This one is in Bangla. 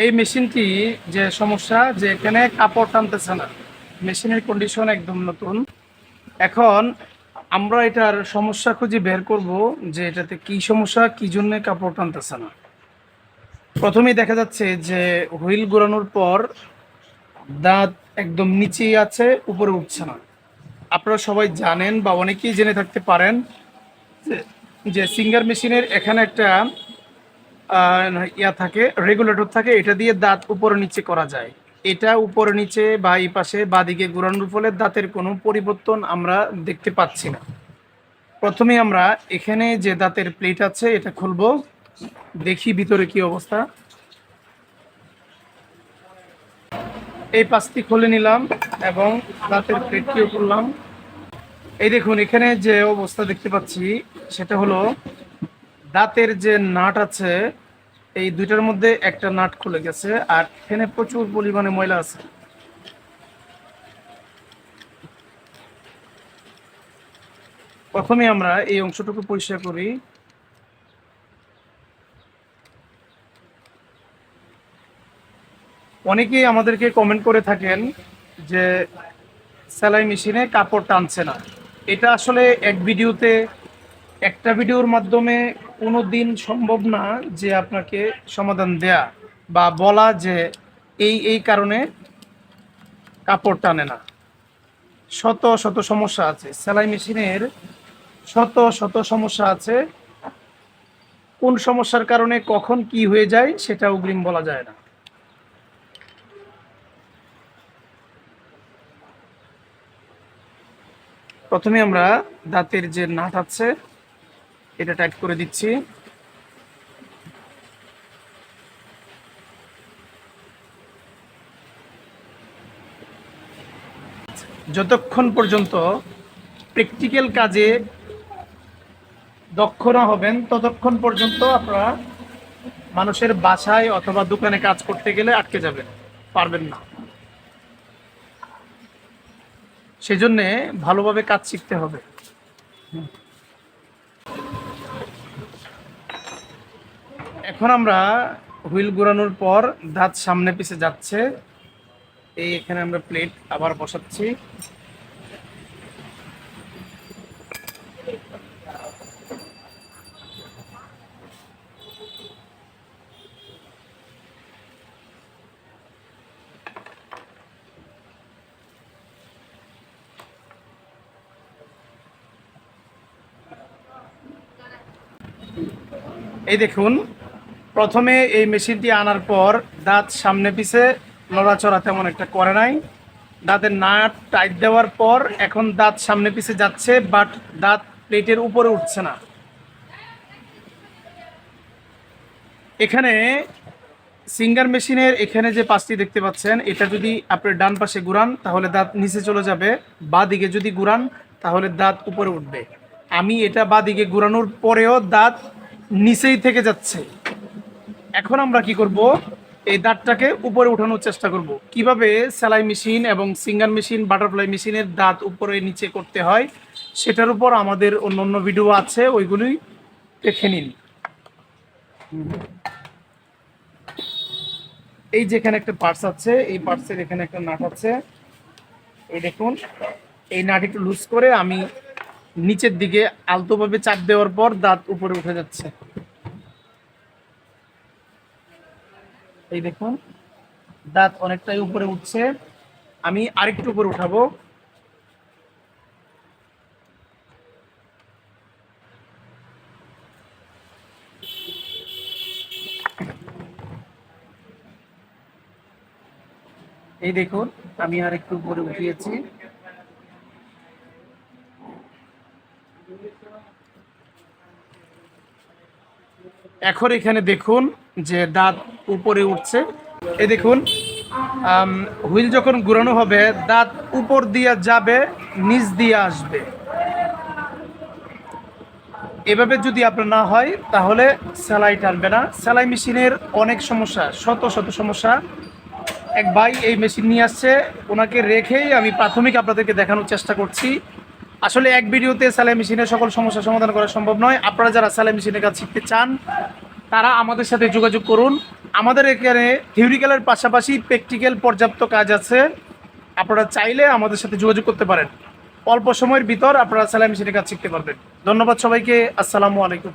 এই মেশিনটি যে সমস্যা যে এখানে কাপড় টানতেছে না? মেশিনের কন্ডিশন একদম নতুন। এখন আমরা এটার সমস্যা খুঁজে বের করব যে এটাতে কি সমস্যা, কি জন্য কাপড় টানতেছে না। প্রথমেই দেখা যাচ্ছে যে হুইল ঘোরানোর পর দাঁত একদম নিচেই আছে, উপরে উঠছে না। আপনারা সবাই জানেন বা অনেকেই জেনে থাকতে পারেন যে- সিঙ্গার মেশিনের এখানে একটা ইয়া থাকে রেগুলেটর থাকে, এটা দিয়ে দাঁত উপরে নিচে করা যায়। এটা উপরে নিচে বা এই পাশে বা দিকে ঘোরানোর ফলে দাঁতের কোনো পরিবর্তন আমরা দেখতে পাচ্ছি না। প্রথমে আমরা এখানে যে দাঁতের প্লেট আছে, এটা খুলবো। দেখি ভিতরে কি অবস্থা। এই পাশটি খুলে নিলাম এবং দাঁতের প্লেটটিও খুললাম। এই দেখুন, এখানে যে অবস্থা দেখতে পাচ্ছি, সেটা হলো দাঁতের যে নাট আছে, এই দুইটার মধ্যে একটা নাট খুলে গেছে আর এখানে প্রচুর পরিমাণে ময়লা আছে। প্রথমে আমরা এই অংশটুকু পরিষ্কার করি। অনেকেই আমাদেরকে কমেন্ট করে থাকেন যে সেলাই মেশিনে কাপড় টানছে না। এটা আসলে এক ভিডিওতে, একটা ভিডিওর মাধ্যমে কোনো দিন সম্ভব না যে আপনাকে সমাধান দেয়া বা বলা যে এই এই কারণে কাপড় টানে না। শত শত সমস্যা আছে। সেলাই মেশিনের শত শত সমস্যা আছে। কোন সমস্যার কারণে কখন কি হয়ে যায় সেটা অগ্রিম বলা যায় না। প্রথমে আমরা দাঁতের যে নাট আছে এটা টাইট করে দিচ্ছি। যতক্ষণ পর্যন্ত প্র্যাকটিক্যাল কাজে দক্ষ না হবেন, ততক্ষণ পর্যন্ত আপনারা মানুষের বাসায় অথবা দোকানে কাজ করতে গেলে আটকে যাবেন, পারবেন না। সেজন্যে ভালোভাবে কাজ শিখতে হবে। এখন আমরা হুইল ঘোরানোর পর দাঁত সামনে পিছে যাচ্ছে। এই এখানে আমরা প্লেট আবার বসাচ্ছি। এই দেখুন প্রথমে এই মেশিনটি আনার পর দাঁত সামনে পিছে নড়াচড়া তেমন একটা করে নাই। দাঁতের নাট টাইট দেওয়ার পর এখন দাঁত সামনে পিছে যাচ্ছে বাট দাঁত প্লেটের উপরে উঠছে না। এখানে সিঙ্গার মেশিনের এখানে যে পাঁচটি দেখতে পাচ্ছেন, এটা যদি আপনি ডান পাশে ঘুরান, তাহলে দাঁত নিচে চলে যাবে। বা দিকে যদি ঘুরান, তাহলে দাঁত উপরে উঠবে। আমি এটা বা দিকে ঘুরানোর পরেও দাঁত নিচেই থেকে যাচ্ছে। এখন আমরা কি করব? এই দাঁতটাকে উপরে উঠানোর চেষ্টা করব। কীভাবে সেলাই মেশিন এবং সিঙ্গার মেশিন, বাটারফ্লাই মেশিনের দাঁত উপরে নিচে করতে হয়, সেটার উপর আমাদের অন্য অন্য ভিডিও আছে, ওইগুলি দেখে নিন। এই যেখানে একটা পার্টস আছে, এই পার্টসের এখানে একটা নাট আছে। এই দেখুন, এই নাট একটু লুজ করে আমি নিচের দিকে আলতোভাবে চাপ দেওয়ার পর দাঁত উপরে উঠে যাচ্ছে। এই দেখুন, দাঁত অনেকটাই উপরে উঠছে। আমি আরেকটু উপরে উঠাবো। এই দেখুন, আমি আর একটু উপরে উঠিয়েছি। এখন এখানে দেখুন যে দাঁত উপরে উঠছে। এই দেখুন হুইল যখন ঘুরানো হবে, দাঁত উপর দিয়ে যাবে, নিচ দিয়ে আসবে। এভাবে যদি আপনার না হয়, তাহলে সেলাই টানবে না। সেলাই মেশিনের অনেক সমস্যা, শত শত সমস্যা। এক ভাই এই মেশিন নিয়ে আসছে, ওনাকে রেখেই আমি প্রাথমিক আপনাদেরকে দেখানোর চেষ্টা করছি। আসলে এক ভিডিওতে সেলাই মেশিনের সকল সমস্যা সমাধান করা সম্ভব নয়। আপনারা যারা সেলাই মেশিনের কাজ শিখতে চান, তারা আমাদের সাথে যোগাযোগ করুন। আমাদের এখানে থিওরিক্যালের পাশাপাশি প্র্যাকটিক্যাল পর্যাপ্ত কাজ আছে। আপনারা চাইলে আমাদের সাথে যোগাযোগ করতে পারেন। অল্প সময়ের ভিতর আপনারা সেলাই মেশিনের কাজ শিখতে পারবেন। ধন্যবাদ সবাইকে। আসসালামু আলাইকুম।